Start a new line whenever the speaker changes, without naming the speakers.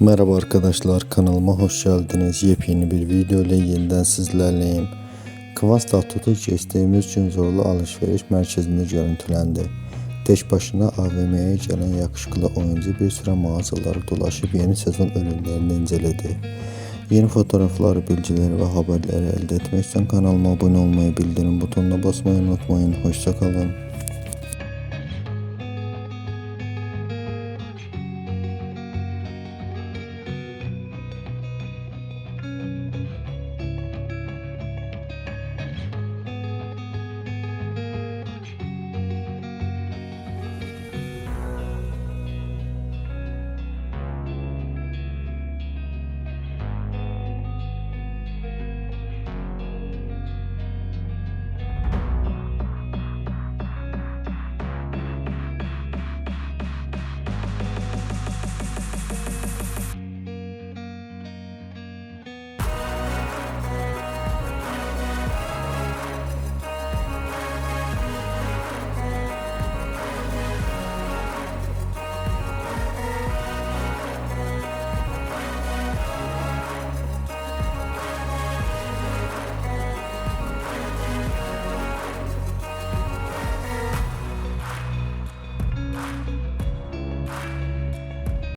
Merhaba arkadaşlar kanalıma hoş geldiniz. Yepyeni bir video ile yeniden sizlerleyim. Kıvanç Tatlıtuğ isteğimiz için zorlu alışveriş merkezinde görüntülendi. Teş başına AVM'ye gelen yakışıklı oyuncu bir süre mağazaları dolaşıp yeni sezon ürünlerini inceledi. Yeni fotoğraflar, bilgileri ve haberleri elde etmek için kanalıma abone olmayı, bildirim butonuna basmayı unutmayın. Hoşçakalın.